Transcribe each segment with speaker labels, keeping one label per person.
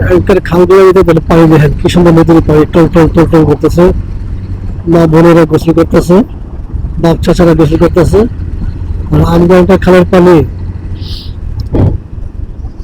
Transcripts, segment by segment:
Speaker 1: এখানকার খালগুলোর ভিতরে তাহলে পানি দেখেন কি সুন্দর নদীর পানি, টল টল টল টল করতেছে। মা বোনেরা গোসল করতেছে, বাপ চাচারা গোসল করতেছে। আর আমগাঁওটা খালের পানি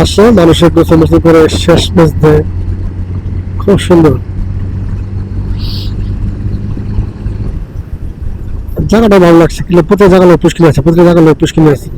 Speaker 1: আসে, মানুষের মোসল করে শেষ মেস দেয় খুব সুন্দর। জায়গাটা ভালো লাগছে, কিন্তু প্রত্যেক জায়গা লোক পুষ্কিনি আছে প্রত্যেক জায়গা লোক পুষ্কিনি আছে।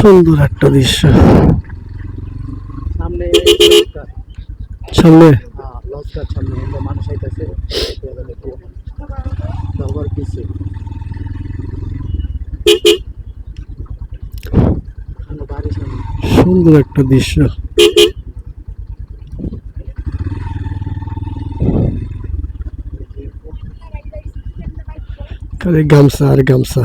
Speaker 1: সুন্দর একটা দৃশ্য।
Speaker 2: সামনে
Speaker 1: সামনে?
Speaker 2: লস্কার সামনে মানুষ আইতাছে। সবার পিছে
Speaker 1: সুন্দর একটা দৃশ্য। খালি গামছা আর গামছা।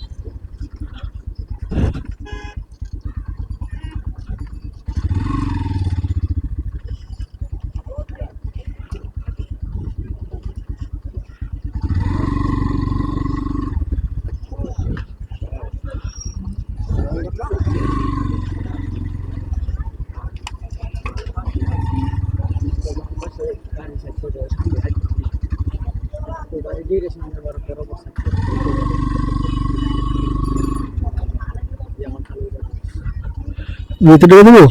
Speaker 1: ভিতরে ঢুকে দেবো